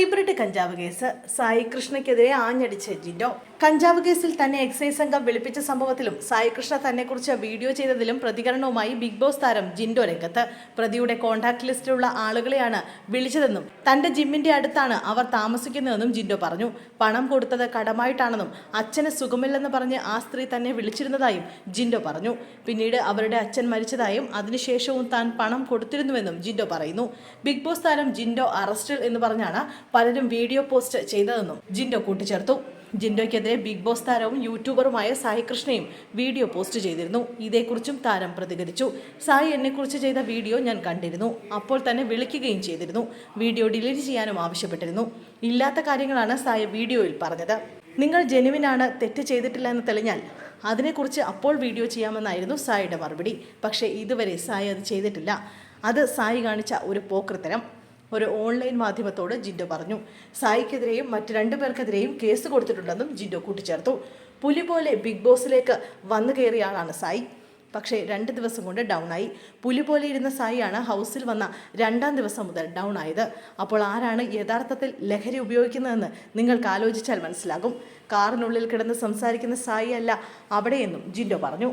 Hybrid കഞ്ചാവ് case. Sai കൃഷ്ണയ്ക്കെതിരെ ആഞ്ഞടിച്ച ജിൻഡോ. കഞ്ചാവ് കേസിൽ തന്നെ എക്സൈസ് സംഘം വിളിപ്പിച്ച സംഭവത്തിലും സായി കൃഷ്ണ തന്നെക്കുറിച്ച് വീഡിയോ ചെയ്തതിലും പ്രതികരണവുമായി ബിഗ് ബോസ് താരം ജിൻഡോ രംഗത്ത്. പ്രതിയുടെ കോൺടാക്ട് ലിസ്റ്റിലുള്ള ആളുകളെയാണ് വിളിച്ചതെന്നും തന്റെ ജിമ്മിന്റെ അടുത്താണ് അവർ താമസിക്കുന്നതെന്നും ജിൻഡോ പറഞ്ഞു. പണം കൊടുത്തത് കടമായിട്ടാണെന്നും അച്ഛന് സുഖമില്ലെന്ന് പറഞ്ഞ് ആ സ്ത്രീ തന്നെ വിളിച്ചിരുന്നതായും ജിൻഡോ പറഞ്ഞു. പിന്നീട് അവരുടെ അച്ഛൻ മരിച്ചതായും അതിനുശേഷവും താൻ പണം കൊടുത്തിരുന്നുവെന്നും ജിൻഡോ പറയുന്നു. ബിഗ് ബോസ് താരം ജിൻഡോ അറസ്റ്റിൽ എന്ന് പറഞ്ഞാണ് പലരും വീഡിയോ പോസ്റ്റ് ചെയ്തതെന്നും ജിൻഡോ കൂട്ടിച്ചേർത്തു. ജിൻഡോയ്ക്കെതിരെ ബിഗ് ബോസ് താരവും യൂട്യൂബറുമായ സായി കൃഷ്ണയും വീഡിയോ പോസ്റ്റ് ചെയ്തിരുന്നു. ഇതേക്കുറിച്ചും താരം പ്രതികരിച്ചു. സായി എന്നെക്കുറിച്ച് ചെയ്ത വീഡിയോ ഞാൻ കണ്ടിരുന്നു. അപ്പോൾ തന്നെ വിളിക്കുകയും ചെയ്തിരുന്നു. വീഡിയോ ഡിലീറ്റ് ചെയ്യാനും ആവശ്യപ്പെട്ടിരുന്നു. ഇല്ലാത്ത കാര്യങ്ങളാണ് സായി വീഡിയോയിൽ പറഞ്ഞത്. നിങ്ങൾ ജെനുവിനാണ് തെറ്റ് ചെയ്തിട്ടില്ല എന്ന് തെളിഞ്ഞാൽ അതിനെക്കുറിച്ച് അപ്പോൾ വീഡിയോ ചെയ്യാമെന്നായിരുന്നു സായിയുടെ മറുപടി. പക്ഷേ ഇതുവരെ സായി അത് ചെയ്തിട്ടില്ല. അത് സായി കാണിച്ച ഒരു പോക്കൃത്തരം ഒരു ഓൺലൈൻ മാധ്യമത്തോട് ജിൻഡോ പറഞ്ഞു. സായിക്കെതിരെയും മറ്റു രണ്ടു പേർക്കെതിരെയും കേസ് കൊടുത്തിട്ടുണ്ടെന്നും ജിൻഡോ കൂട്ടിച്ചേർത്തു. പുലി പോലെ ബിഗ് ബോസിലേക്ക് വന്നു കയറിയ ആളാണ് സായി. പക്ഷേ രണ്ട് ദിവസം കൊണ്ട് ഡൗൺ ആയി പുലി പോലെ ഇരുന്ന സായിയാണ് ഹൗസിൽ വന്ന രണ്ടാം ദിവസം മുതൽ ഡൗൺ ആയത് അപ്പോൾ ആരാണ് യഥാർത്ഥത്തിൽ ലഹരി ഉപയോഗിക്കുന്നതെന്ന് നിങ്ങൾക്ക് ആലോചിച്ചാൽ മനസ്സിലാകും. കാറിനുള്ളിൽ കിടന്ന് സംസാരിക്കുന്ന സായി അല്ല അവിടെയെന്നും ജിൻഡോ പറഞ്ഞു.